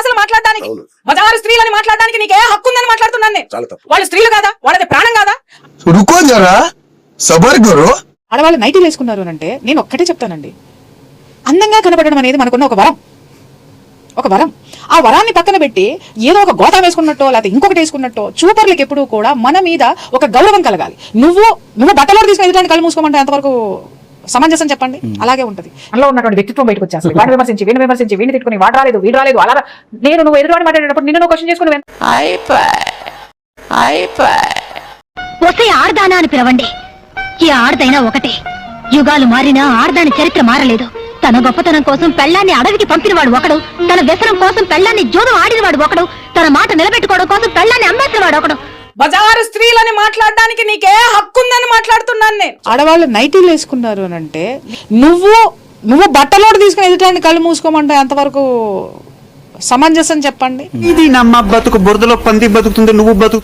అసలు మాట్లాడడానికి? మదహారు స్త్రీలని స్త్రీలు కాదా? వాళ్ళది ప్రాణం కాదా? రుకో ఆడవాళ్ళు నైటీ వేసుకున్నారు అంటే నేను ఒక్కటే చెప్తానండి. అందంగా కనపడడం అనేది మనకున్న ఒక వరం. ఒక వరం. ఆ వరాన్ని పక్కన పెట్టి ఏదో ఒక గోత వేసుకున్నట్టో లేకపోతే ఇంకొకటి వేసుకున్నట్టో చూపర్లకు ఎప్పుడు కూడా మన మీద ఒక గౌరవం కలగాలి. నువ్వు నువ్వు బట్టలో తీసుకుని ఎదుటాన్ని కళ్ళు మూసుకోమంటే అంతవరకు సమంజసం చెప్పండి. అలాగే ఉంటది. అందులో ఉన్నటువంటి వ్యక్తిత్వం బయటకు వచ్చేస్తుంది. వాడిని విమర్శించి వీడిని విమర్శించి వీడిని తిట్టుకుని వాడు రాలేదు వీడు రాలేదు అలా నేను నువ్వు ఎదురు మాట్లాడేటప్పుడు నిన్ను క్వశ్చన్ చేసుకుని ఆడదానా అని పిలవండి. ఈ ఆడదైనా ఒకటే. యుగాలు మారినా ఆడదాని చరిత్ర మారలేదు. తన గొప్పతనం కోసం పెళ్ళాన్ని అడవికి పంపినవాడు ఒకడు. తన వ్యసనం కోసం పెళ్ళాన్ని జూదం ఆడినవాడు ఒకడు. తన మాట నిలబెట్టుకోవడం కోసం పెళ్ళాన్ని అమ్మేసినవాడు ఒకడు. బజారు స్త్రీలని మాట్లాడడానికి నీకే హక్కు ఉందని మాట్లాడుతున్నాను నేను. ఆడవాళ్ళు నైటీలు వేసుకున్నారు అని అంటే నువ్వు నువ్వు బట్టలోడు తీసుకుని ఎదుటాన్ని కళ్ళు మూసుకోమంటే ఎంతవరకు సమంజసం చెప్పండి. ఇది నమ్మ బతుకు బురదలో పంది బతుకుతుంది నువ్వు బతుకు